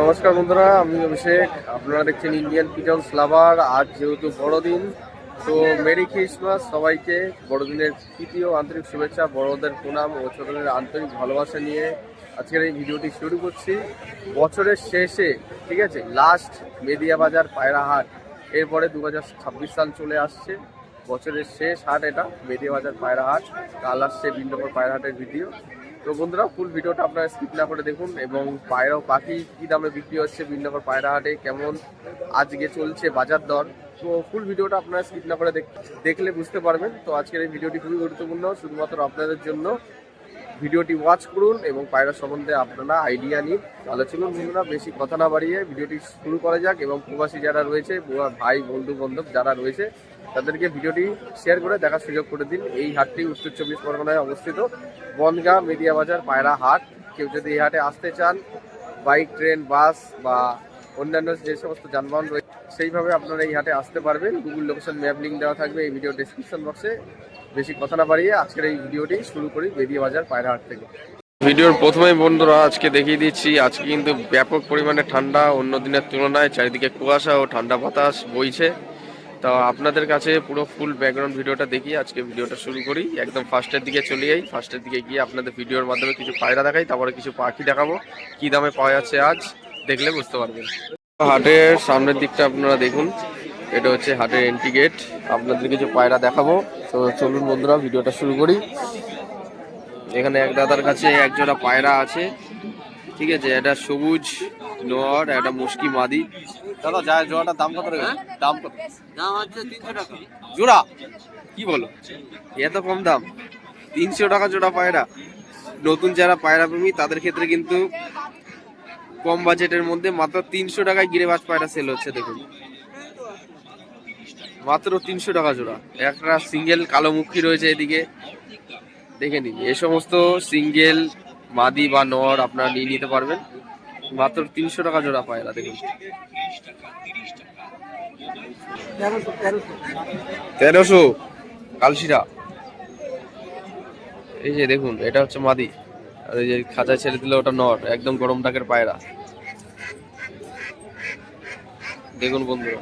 নমস্কার বন্ধুরা, আমি অভিষেক। আপনারা দেখছেন ইন্ডিয়ান পিজন্স লাভার আজ যেহেতু বড়দিন, তো মেরি ক্রিসমাস সবাইকে। বড়দিনের তৃতীয় আন্তরিক শুভেচ্ছা, বড়দের প্রণাম ও ছোটদের আন্তরিক ভালোবাসা নিয়ে আজকের এই ভিডিওটি শুরু করছি। বছরের শেষে, ঠিক আছে লাস্ট মেদিয়া বাজার পায়রা হাট এরপরে দু সাল চলে আসছে। বছরের শেষ হাট এটা মেদিয়া বাজার পায়রা হাট কাল আসছে বিন্দকর পায়রা হাটের ভিডিও। তো বন্ধুরা ফুল ভিডিওটা আপনারা স্কিপ না করে দেখুন এবং পায়রা পাখি কী দামে বিক্রি হচ্ছে বিন্দকর পায়রা হাটে কেমন আজকে চলছে বাজার দর। তো ফুল ভিডিওটা আপনারা স্কিপ না করে দেখ- দেখলে বুঝতে পারবেন। তো আজকের এই ভিডিওটি খুবই গুরুত্বপূর্ণ, শুধুমাত্র আপনাদের জন্য। ভিডিওটি ওয়াচ করুন এবং পায়রা সম্বন্ধে আপনারা আইডিয়া নিন। তাহলে চলুন বন্ধুরা, বেশি কথা না বাড়িয়ে ভিডিওটি শুরু করা যাক এবং প্রবাসী যারা রয়েছে ভাই, বন্ধু, বান্ধব যারা রয়েছে, তাদেরকে ভিডিওটি শেয়ার করে দেখার সুযোগ করে দিন। এই হাটটি উত্তর চব্বিশ পরগনায় অবস্থিত। বনগাঁ মেদিয়া বাজার পায়রা হাট। কেউ যদি এই হাটে আসতে চান বাইক ট্রেন বাস বা অন্যান্য যে সমস্ত যানবাহন রয়েছে সেইভাবে আপনারা এই হাটে আসতে পারবেন। গুগল লোকেশন ম্যাপ লিঙ্ক দেওয়া থাকবে এই ভিডিও ডিসক্রিপশন বক্সে বেশি কথা না বাড়িয়ে আজকের এই ভিডিওটি শুরু করি বেদিয়া বাজার পায়রা হাট থেকে। ভিডিওর প্রথমে বন্ধুরা আজকে দেখিয়ে দিচ্ছি, আজকে কিন্তু ব্যাপক পরিমাণে ঠান্ডা, অন্য দিনের তুলনায় চারিদিকে কুয়াশা ও ঠান্ডা বাতাস বইছে। তো আপনাদের কাছে পুরো ফুল ব্যাকগ্রাউন্ড ভিডিওটা দেখি আজকে ভিডিওটা শুরু করি। একদম ফার্স্টের দিকে চলে যাই। ফার্স্টের দিকে গিয়ে আপনাদের ভিডিওর মাধ্যমে কিছু পায়রা দেখাই, তারপরে কিছু পাখি দেখাবো। কি দামে পাওয়া যাচ্ছে আজ, দেখলে বুঝতে পারবেন। হাটের সামনের দিকটা আপনারা দেখুন। এটা হচ্ছে হাটের এন্ট্রি গেট আপনাদের কিছু পায়রা দেখাবো। তো চলুন বন্ধুরা ভিডিওটা শুরু করি। এখানে এক দাদার কাছে একজোড়া পায়রা আছে। ঠিক আছে এটা সবুজ নোয়ার একটা মুশকি মাদি। দাদা যা জোড়াটার দাম কত রেখেছে? দাম কত? দাম হচ্ছে তিনশো টাকা। জোড়া? কি বলো? এত কম দাম? তিনশো টাকা জোড়া পায়রা। নতুন যারা পায়রা প্রেমী তাদের ক্ষেত্রে কিন্তু কম বাজেটের মধ্যে মাত্র তিনশো টাকায় গিরে গিরেবাজ পায়রা সেল হচ্ছে, দেখুন। মাত্র তিনশো টাকা জোড়া। একটা সিঙ্গেল কালো মুখী রয়েছে এদিকে। দেখে নিন, এ সমস্ত সিঙ্গেল মাদি বা নর আপনারা নিয়ে নিতে পারবেন। মাত্র তিনশো টাকা জোড়া পায়রা, দেখুন। তেরোশো। কালশিরা। এই যে দেখুন, এটা হচ্ছে মাদি। আর এই যে খাঁচা ছেড়ে দিলে ওটা নর একদম গরম ডাকের পায়রা। দেখুন বন্ধুরা।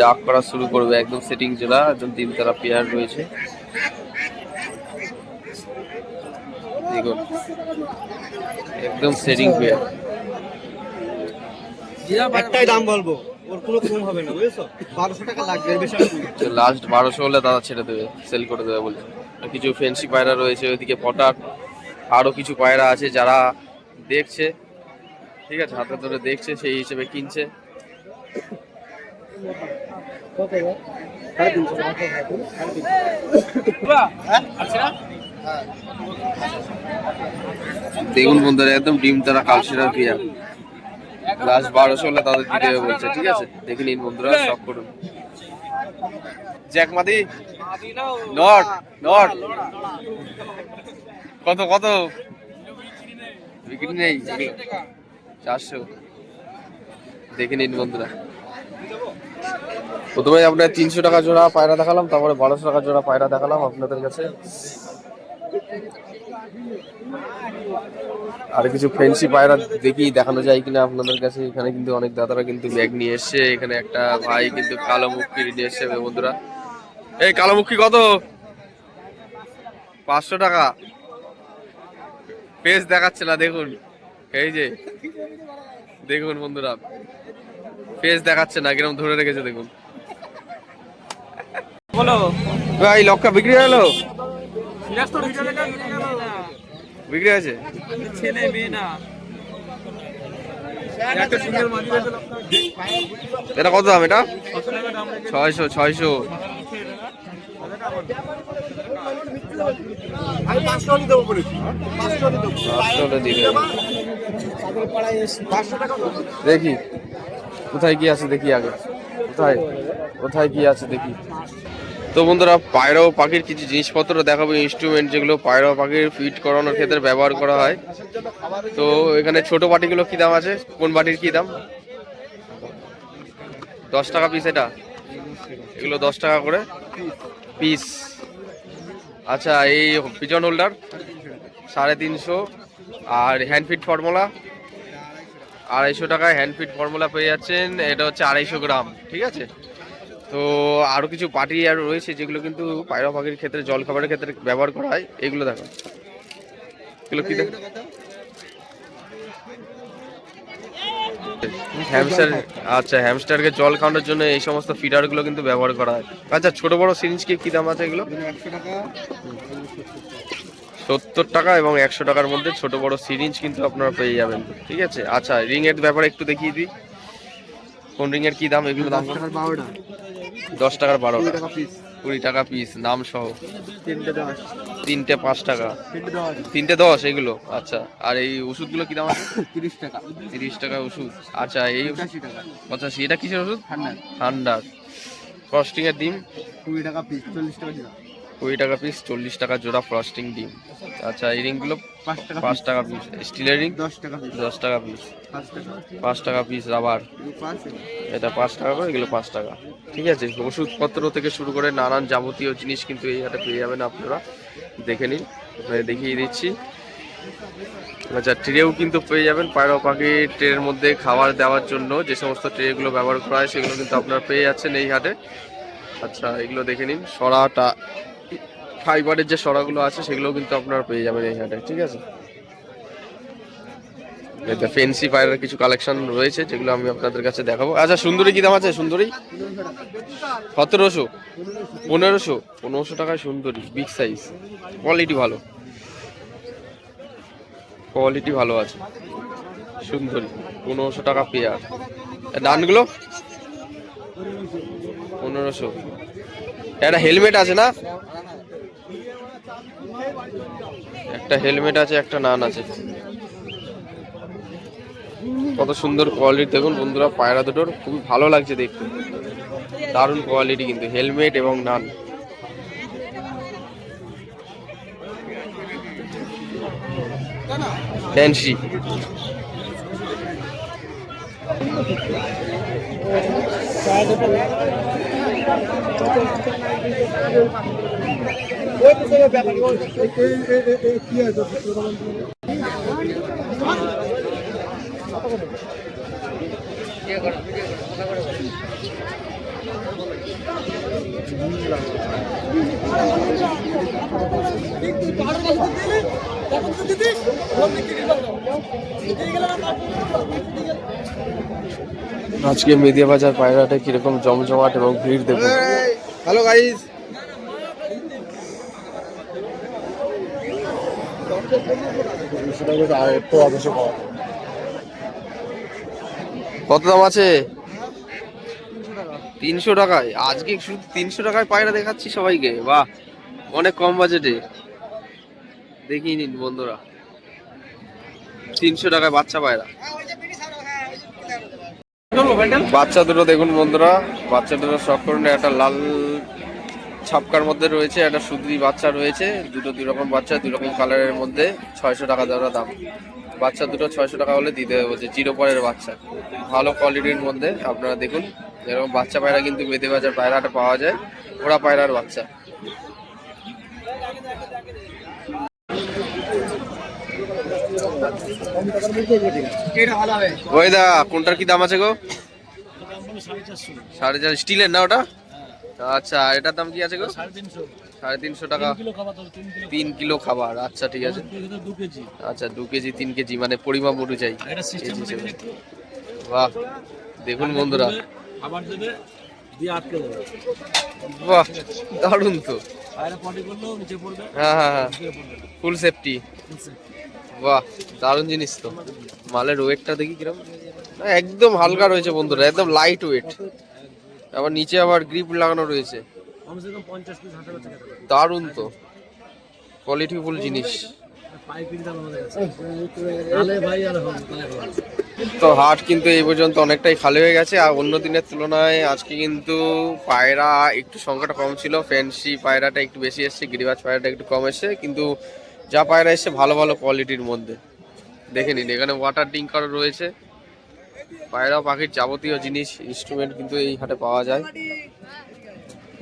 ডাক করা শুরু করবে একদম সেটিং জোড়া একদম তিন তারা পেয়ার রয়েছে। দেখুন একদম সেটিং পেয়ার। একটাই দাম বলব ওর কোনো কম হবে না বুঝেছ? বারোশো টাকা লাগবে বেশি। লাস্ট বারোশো হলে দাদা ছেড়ে দেবে সেল করে দেবে বলছে। কিছু ফেন্সি পায়রা রয়েছে ওইদিকে পটার আরও কিছু পায়রা আছে যারা দেখছে। ঠিক আছে হাতে ধরে দেখছে সেই হিসেবে কিনছে। দেখুন বন্ধুরা একদম ডিম তারা কালশিরার পিয়া লাস্ট বারোশো হলে তাদের দিতে বলছে ঠিক আছে? দেখে নিন বন্ধুরা সব করুন। নট নট কত কত? বিক্রি নেই। চারশো। দেখে নিন বন্ধুরা। প্রথমে আপনার তিনশো টাকা জোড়া পায়রা দেখালাম, তারপরে বারোশো টাকা জোড়া পায়রা দেখালাম আপনাদের কাছে। আর কিছু ফেন্সি পায়রা দেখি, দেখানো যায় কিনা আপনাদের কাছে। এখানে কিন্তু অনেক দাদারা কিন্তু ব্যাগ নিয়ে এসছে। এখানে একটা ভাই কিন্তু কালো মুখী নিয়ে এসছে, বন্ধুরা। এই কালো মুখী কত? পাঁচশো টাকা। পেজ দেখাচ্ছে না দেখুন। এই যে দেখুন বন্ধুরা। পেজ দেখাচ্ছে না কীরকম ধরে রেখেছে দেখুন। বলো। ভাই লক্কা বিক্রি হলো নিয়ে গেল? বিক্রি ছেলে মেয়ে না। আছে এটা কত দাম এটা? ছয়শো ছয়শো। দেখি। কোথায় কি আছে দেখি আগে। কোথায়? কোথায় কি আছে দেখি। তো বন্ধুরা, পায়রা পাখির কিছু জিনিসপত্র দেখাবো ইনস্ট্রুমেন্ট যেগুলো পায়রা পাখির ফিট করানোর ক্ষেত্রে ব্যবহার করা হয়। তো এখানে ছোট বাটিগুলো কি দাম আছে? কোন বাটির কি দাম? দশ টাকা পিস এটা? এগুলো দশ টাকা করে। পিস আচ্ছা এই পিজন হোল্ডার সাড়ে তিনশো। আর হ্যান্ডফিট ফর্মুলা আড়াইশো টাকায় হ্যান্ডফিট ফর্মুলা পেয়ে যাচ্ছেন। এটা হচ্ছে আড়াইশো গ্রাম, ঠিক আছে? তো আরও কিছু পার্টি আর রয়েছে যেগুলো কিন্তু পায়রা পাখির ক্ষেত্রে জল খাবারের ক্ষেত্রে ব্যবহার করা হয়। এগুলো দেখো। এগুলো কি দেখো হ্যামস্টার আচ্ছা হ্যামস্টারকে জল খাওয়ানোর জন্য এই সমস্ত ফিডারগুলো কিন্তু ব্যবহার করা হয়। আচ্ছা ছোট বড় সিরিঞ্জ কি কি দাম আছে এগুলো? সত্তর টাকা এবং একশো টাকার মধ্যে ছোট বড় সিরিঞ্জ কিন্তু আপনারা পেয়ে যাবেন। ঠিক আছে? আচ্ছা রিং এর ব্যাপারে একটু দেখিয়ে দিই। কোন রিং এর কি দাম এগুলো দাম? দশ টাকার বারোটা। কুড়ি টাকা পিস নাম সহ। তিনটে পাঁচ টাকা। তিনটে দশ। এগুলো? আচ্ছা আর এই ওষুধগুলো কি দাম আছে? তিরিশ টাকা। তিরিশ টাকা ওষুধ। আচ্ছা এই পঁচাশি এটা কিসের ওষুধ? ঠান্ডা ঠান্ডার। ফ্রস্টিং এর ডিম? কুড়ি টাকা পিস চল্লিশ টাকা কুড়ি টাকা পিস চল্লিশ টাকা জোড়া ফ্রস্টিং ডিম। আচ্ছা এই রিংগুলো? পাঁচ টাকা পিস স্টিলের রিং? দশ টাকা পিস দশ টাকা পিস পাঁচ টাকা। পিস রাবার এটা পাঁচ টাকা করে, এগুলো পাঁচ টাকা। ঠিক আছে? ওষুধপত্র থেকে শুরু করে নানান যাবতীয় জিনিস কিন্তু এই হাটে পেয়ে যাবেন আপনারা। দেখে নিন দেখিয়ে দিচ্ছি। আচ্ছা ট্রেও কিন্তু পেয়ে যাবেন পায়রা পাখি ট্রের মধ্যে খাবার দেওয়ার জন্য। যে সমস্ত ট্রেগুলো ব্যবহার করা হয়, সেগুলো কিন্তু আপনারা পেয়ে যাচ্ছেন এই হাটে। আচ্ছা এগুলো দেখে নিন, সরাটা ফাইবারের যে সরাগুলো আছে, সেগুলোও কিন্তু আপনারা পেয়ে যাবেন এই হাটে। ঠিক আছে? এটা ফেন্সি পায়রার কিছু কালেকশন রয়েছে, যেগুলো আমি আপনাদের কাছে দেখাবো। আচ্ছা সুন্দরী কি দাম আছে? সুন্দরী? সতেরোশো। পনেরোশো। পনেরোশো টাকায় সুন্দরী বিগ সাইজ কোয়ালিটি ভালো। কোয়ালিটি ভালো আছে। সুন্দরী, পনেরোশো টাকা পেয়ার ডানগুলো পনেরোশো। একটা হেলমেট আছে না? একটা হেলমেট আছে, একটা নান আছে। কত সুন্দর কোয়ালিটি দেখুন বন্ধুরা পায়রা দুটোর খুবই ভালো লাগছে দেখতে দারুণ কোয়ালিটি কিন্তু হেলমেট এবং নান ফ্যান্সি আজকে মেদিয়া বাজার পায়রাটা কীরকম জমজমাট এবং ভিড় দেখুন। হ্যালো গাইস কত দাম আছে? তিনশো টাকায়। আজকে শুধু তিনশো টাকায় পায়রা দেখাচ্ছি সবাইকে। বাহ, অনেক কম বাজেটে। দেখিয়ে নিন বন্ধুরা। তিনশো টাকায় বাচ্চা পায়রা। বাচ্চা দুটো দেখুন বন্ধুরা। বাচ্চা দুটো শখ করুন। একটা লাল ছাপকার মধ্যে রয়েছে, একটা সুদরি বাচ্চা রয়েছে। দুটো দুই রকম বাচ্চা দুই রকম কালারের মধ্যে। ছয়শো টাকা দেওয়ার দাম। বাচ্চা দুটো ছয়শো টাকা হলে দিতে হবে বলছে জিরো পরের বাচ্চা। ভালো কোয়ালিটির মধ্যে আপনারা দেখুন এরকম বাচ্চা পায়রা কিন্তু বেঁধে বাজার পায়রাটা পাওয়া যায় ওরা পায়রার বাচ্চা। এটা ওই দা কোনটার কি দাম আছে গো? সাড়ে চার স্টিলের না ওটা? আচ্ছা এটার দাম কি আছে গো? সাড়ে তিনশো। টাকা। তিন কিলো খাবার আচ্ছা ঠিক আছে। আচ্ছা দু কেজি তিন কেজি মানে পরিমাপ অনুযায়ী। বাহ দেখুন বন্ধুরা। খাবার দেবে দিয়ে আটকে দেবে। বাহ দারুণ তো। হ্যাঁ হ্যাঁ হ্যাঁ। ফুল সেফটি বাহ দারুণ জিনিস তো। মালের ওয়েটটা দেখি কিরম। একদম হালকা রয়েছে বন্ধুরা একদম লাইট ওয়েট আবার নিচে আবার গ্রিপ লাগানো রয়েছে। করছে দারুণ তো। কোয়ালিটিফুল জিনিস। তো হাট কিন্তু এই পর্যন্ত অনেকটাই খালি হয়ে গেছে, আর অন্য দিনের তুলনায় আজকে কিন্তু পায়রা একটু সংখ্যাটা কম ছিল ফ্যান্সি পায়রাটা একটু বেশি এসছে, গিরিবাজ পায়রাটা একটু কম এসছে, কিন্তু যা পায়রা এসছে ভালো ভালো কোয়ালিটির মধ্যে। দেখে নিন, এখানে ওয়াটার ডিঙ্কার রয়েছে। পায়রা পাখির যাবতীয় জিনিস ইনস্ট্রুমেন্ট কিন্তু এই হাটে পাওয়া যায়।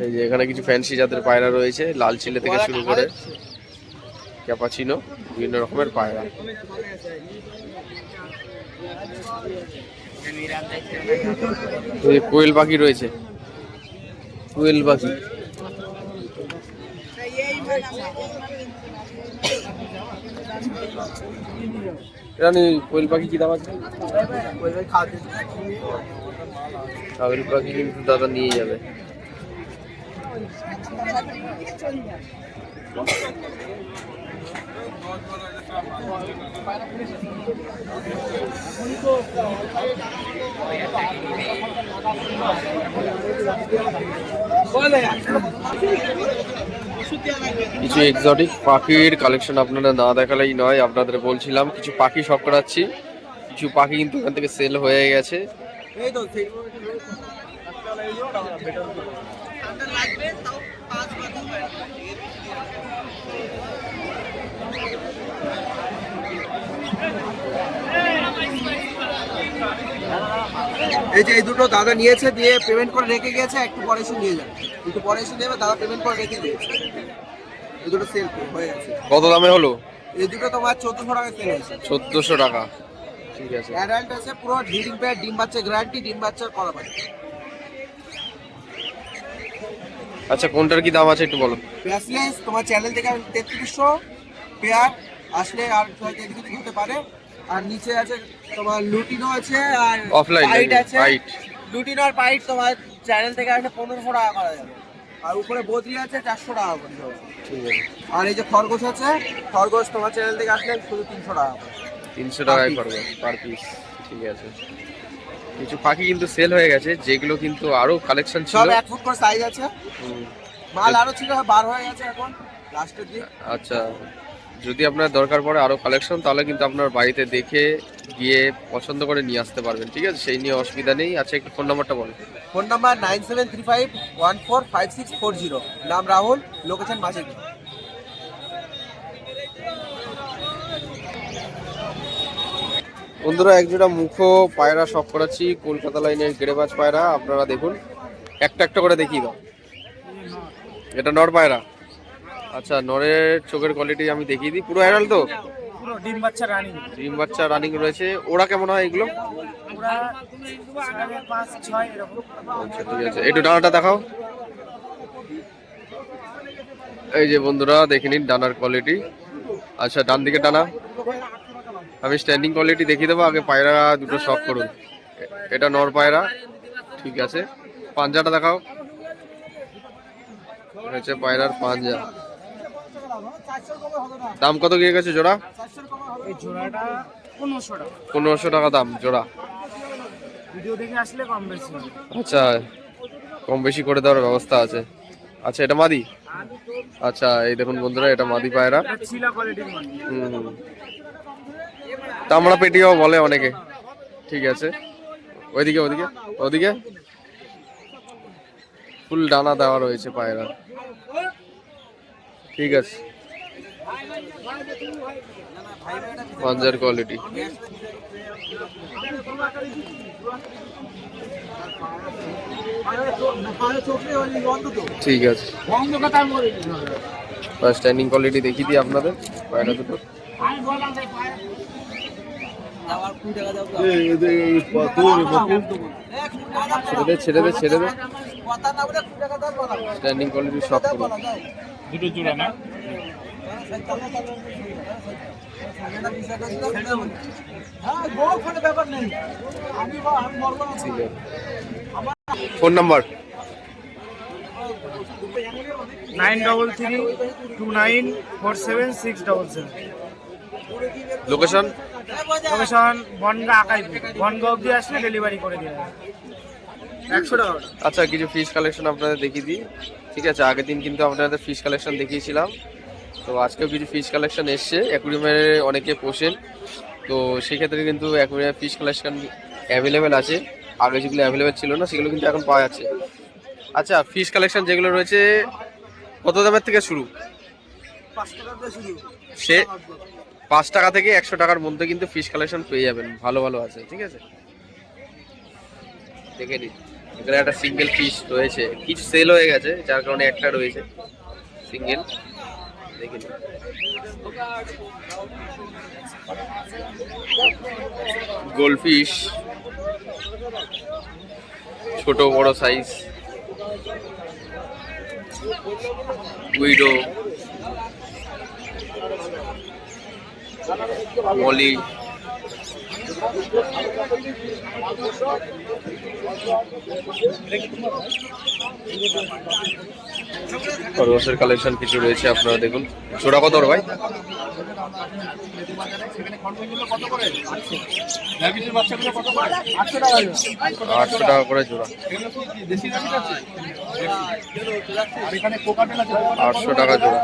এই যে এখানে কিছু ফ্যান্সি জাতের পায়রা রয়েছে লাল চিলে থেকে শুরু করে ক্যাপাচিনো বিভিন্ন রকমের পায়রা। কোয়েল পাখি রয়েছে। কোয়েল পাখি। রানি কোয়েল পাখি কি দাম আছে? কোয়েল পাখি কিন্তু দাদা নিয়ে যাবে। কিছু এক্সটিক পাখির কালেকশন আপনারা না দেখালেই নয়, আপনাদের বলছিলাম, কিছু পাখি শখ করাচ্ছি। কিছু পাখি কিন্তু এখান থেকে সেল হয়ে গেছে। এই যে এই দুটো দাদা নিয়েছে দিয়ে পেমেন্ট করে রেখে গেছে একটু পরে এসে নিয়ে যাবে। একটু পরে এসে নেবে দাদা পেমেন্ট করে রেখে দিয়েছে। এই দুটো সেল হয়ে গেছে। কত দামে হলো? এই দুটো তোমার চোদ্দশো টাকা সেল হয়েছে। চোদ্দশো টাকা। ঠিক আছে। অ্যাডাল্ট আছে পুরো ব্রিডিং পেয়ার ডিম বাচ্চা গ্যারান্টি ডিম বাচ্চা করা পারে আচ্ছা কোনটার কি দাম আছে একটু বলো। ব্যাসলেস তোমার চ্যানেল থেকে তেত্রিশশো পেয়ার আসলে আর হয়তো কিছু হতে পারে। আর নিচে আছে তোমার লুটিনো আছে আর Offline পাইট আছে। পাইট। লুটিনো আর পাইট তোমার চ্যানেল থেকে আসলে পনেরোশো টাকা করা। যাবে আর উপরে বদ্রি আছে চারশো টাকা করে। ঠিক আছে আর এই যে খরগোশ আছে খরগোশ তোমার চ্যানেল থেকে আসলে শুধু তিনশো টাকা করে। তিনশো টাকায় করবে পার পিস ঠিক আছে। কিছু পাখি কিন্তু সেল হয়ে গেছে যেগুলো কিন্তু আরও কালেকশন ছিল। সব এক ফুট করে সাইজ আছে। মাল আরও ছিল বার হয়ে গেছে এখন লাস্টের দিক আচ্ছা। যদি আপনার দরকার পড়ে আরও কালেকশন তাহলে কিন্তু আপনার বাড়িতে দেখে গিয়ে পছন্দ করে নিয়ে আসতে পারবেন ঠিক আছে? সেই নিয়ে অসুবিধা নেই। আচ্ছা একটু ফোন নাম্বারটা বলো phone number nine seven three five one four five six four zero নাম রাহুল লোকেশন মাঝের বন্ধুরা একজোড়া মুখো পায়রা সব করাচ্ছি কলকাতা লাইনের গেড়েবাজ পায়রা। আপনারা দেখুন একটা একটা করে দেখিয়ে দাও। এটা নর পায়রা। আচ্ছা নরের চোখের কোয়ালিটি আমি দেখিয়ে দিই। পুরো অ্যাডাল তো? পুরো ডিম বাচ্চা রানি ডিম বাচ্চা রানিং রয়েছে। ওরা কেমন হয় এগুলো? ওরা এরকম। আচ্ছা ঠিক আছে। একটু ডানাটা দেখাও। এই যে বন্ধুরা দেখে নিন ডানার কোয়ালিটি আচ্ছা ডান দিকে ডানা। আমি স্ট্যান্ডিং কোয়ালিটি দেখিয়ে দেবো। আগে পায়রা দুটো শখ করুন। এটা নর পায়রা। ঠিক আছে। পাঞ্জাটা দেখাও। হচ্ছে পায়রার পাঞ্জা। দাম কত গিয়ে গেছে জোড়া? এই জোড়াটা পনেরোশো টাকা। পনেরোশো টাকা দাম জোড়া। ভিডিও দেখে আসলে কম বেশি আচ্ছা কম বেশি করে দেওয়ার ব্যবস্থা আছে। আচ্ছা এটা মাদি? আচ্ছা এই দেখুন বন্ধুরা এটা মাদি পায়রা। তামড়া পেটিও বলে অনেকে। ঠিক আছে। ওইদিকে ওইদিকে ওদিকে ফুল ডানা দেওয়া রয়েছে পায়রা ঠিক আছে। পাঞ্জার কোয়ালিটি ঠিক আছে। স্ট্যান্ডিং কোয়ালিটি দেখিয়ে দিই আপনাদের পায়রা দুটো। ছেড়ে দে ছেড়ে দে ছেড়ে দে। স্ট্যান্ডিং কোয়ালিটি সব দুটো জোড়া না? Phone number? Nine double three two nine four seven six double seven. Location location Bongaon Akaipur. Bongaon অব্দি আসলে ডেলিভারি করে দেওয়া আচ্ছা কিছু ফিশ কালেকশন আপনাদের দেখিয়ে দিই। ঠিক আছে আগের দিন কিন্তু আপনাদের ফিশ কালেকশন দেখিয়েছিলাম। তো আজকেও কিছু ফিশ কালেকশন এসছে। অ্যাকুরিয়ামে অনেকে পোষেন। তো সেক্ষেত্রে কিন্তু অ্যাকুরিয়াম ফিশ কালেকশন অ্যাভেলেবেল আছে। আগে যেগুলো অ্যাভেলেবেল ছিল না সেগুলো কিন্তু এখন পাওয়া যাচ্ছে। আচ্ছা ফিশ কালেকশন যেগুলো রয়েছে কত দামের থেকে শুরু? সে পাঁচ টাকা থেকে একশো টাকার মধ্যে কিন্তু ফিশ কালেকশন পেয়ে যাবেন। ভালো ভালো আছে। ঠিক আছে? দেখে নিন। এখানে একটা সিঙ্গেল ফিশ রয়েছে। কিছু সেল হয়ে গেছে, যার কারণে একটা রয়েছে সিঙ্গেল দেখে গোলফিশ ছোট, বড় সাইজ উইডো মলি খরগোশের কালেকশন কিছু রয়েছে, আপনারা দেখুন। জোড়া কত ভাই? আটশো টাকা করে জোড়া। আটশো টাকা জোড়া।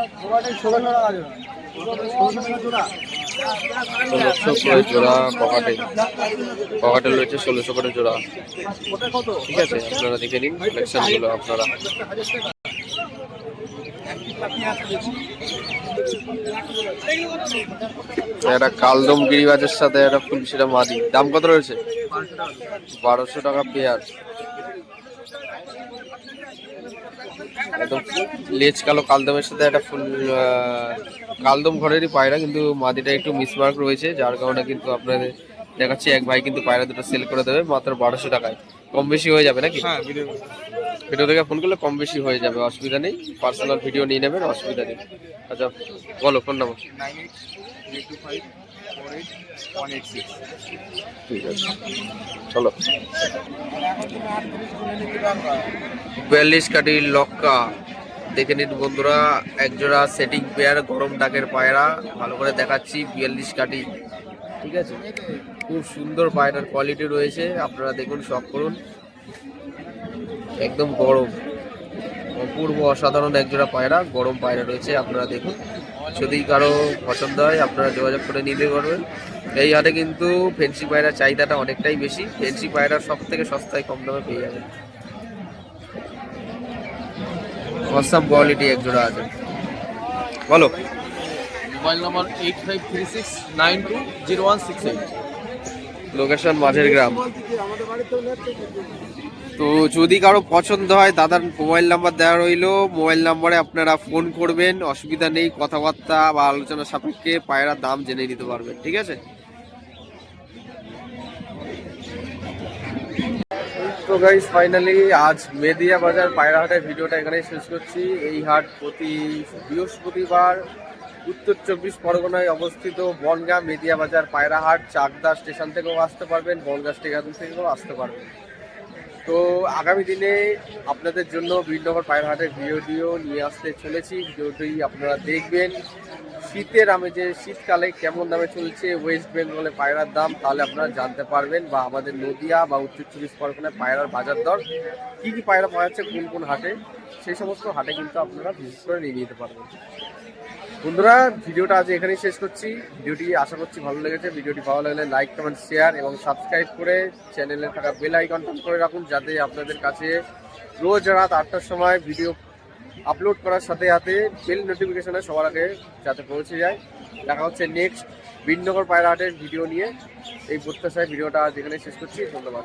ষোলোশো করে জোড়া পকাটেল পকাটেল রয়েছে ষোলোশো করে জোড়া। ঠিক আছে, আপনারা দেখে নিন কালেকশনগুলো আপনারা। একটা কালদম গিরিবাজের সাথে একটা ফুলশিরা মাদি। দাম কত রয়েছে? বারোশো টাকা পেয়ার। একদম লেজ কালো কালদমের সাথে একটা ফুল কালদম ঘরেরই পায়রা কিন্তু মাদিটা একটু মিসমার্ক রয়েছে যার কারণে কিন্তু আপনাদের দেখাচ্ছি এক ভাই কিন্তু পায়রা দুটো সেল করে দেবে মাত্র বারোশো টাকায়। কম বেশি হয়ে যাবে নাকি? ভিডিও থেকে ফোন করলে কম বেশি হয়ে যাবে অসুবিধা নেই। পার্সোনাল ভিডিও নিয়ে নেবেন অসুবিধা নেই। আচ্ছা বলো ফোন নাম্বার ঠিক আছে। চলো। বিয়াল্লিশ কাটি লক্কা। দেখে নিন বন্ধুরা একজোড়া সেটিং পেয়ার গরম ডাকের পায়রা। ভালো করে দেখাচ্ছি বিয়াল্লিশ কাটি। ঠিক আছে? খুব সুন্দর পায়রার কোয়ালিটি রয়েছে। আপনারা দেখুন শখ করুন। একদম গরম। অপূর্ব অসাধারণ একজোড়া পায়রা গরম পায়রা রয়েছে আপনারা দেখুন। যদি কারও পছন্দ হয় আপনারা যোগাযোগ করে নিতে পারবেন। এই হাটে কিন্তু ফেন্সি পায়রার চাহিদাটা অনেকটাই বেশি। ফেন্সি পায়রা সব থেকে সস্তায় কম দামে পেয়ে যাবেন। অসাম কোয়ালিটি এক জোড়া আছে। বলো। Mobile number eight five three six nine two zero one six eight location মাঝের গ্রাম। তো যদি কারও পছন্দ হয়, দাদার মোবাইল নাম্বার দেওয়া রইল। মোবাইল নাম্বারে আপনারা ফোন করবেন, অসুবিধা নেই, কথাবার্তা বা আলোচনা সাপেক্ষে পায়রার দাম জেনে নিতে পারবেন, ঠিক আছে? তো গাইস ফাইনালি আজ মেদিয়া বাজার পায়রা হাটের ভিডিওটা এখানে শেষ করছি। এই হাট প্রতি বৃহস্পতিবার, উত্তর চব্বিশ পরগনায় অবস্থিত বনগাঁ মেদিয়া বাজার পায়রা হাট চাকদা স্টেশন থেকেও আসতে পারবেন, বনগাঁ স্টেশন থেকেও আসতে পারবেন। তো আগামী দিনে আপনাদের জন্য বীরনগর পায়রা হাটের ভিডিও নিয়ে আসতে চলেছি। ভিডিওটি আপনারা দেখবেন। শীতের আমেজে শীতকালে কেমন দামে চলছে ওয়েস্ট বেঙ্গলে পায়রার দাম, তাহলে আপনারা জানতে পারবেন বা আমাদের নদিয়া বা উত্তর চব্বিশ পরগনায় পায়রার বাজার দর, কী কী পায়রা পাওয়া যাচ্ছে কোন কোন হাটে, সেই সমস্ত হাটে কিন্তু আপনারা ভিজিট করে নিয়ে নিতে পারবেন। বন্ধুরা, ভিডিওটা আজ এখানেই শেষ করছি। ভিডিওটি আশা করছি ভালো লেগেছে। ভিডিওটি ভালো লাগলে লাইক, কমেন্ট শেয়ার এবং সাবস্ক্রাইব করে চ্যানেলে থাকা বেল আইকন করে রাখুন যাতে আপনাদের কাছে রোজ রাত আটটার সময় ভিডিও আপলোড করার সাথে সাথে বেল নোটিফিকেশনে সবার আগে যাতে পৌঁছে যায়। দেখা হচ্ছে নেক্সট বিনগর পায়রা হাটের ভিডিও নিয়ে। এই প্রত্যাশায় ভিডিওটা আজ এখানে শেষ করছি। ধন্যবাদ।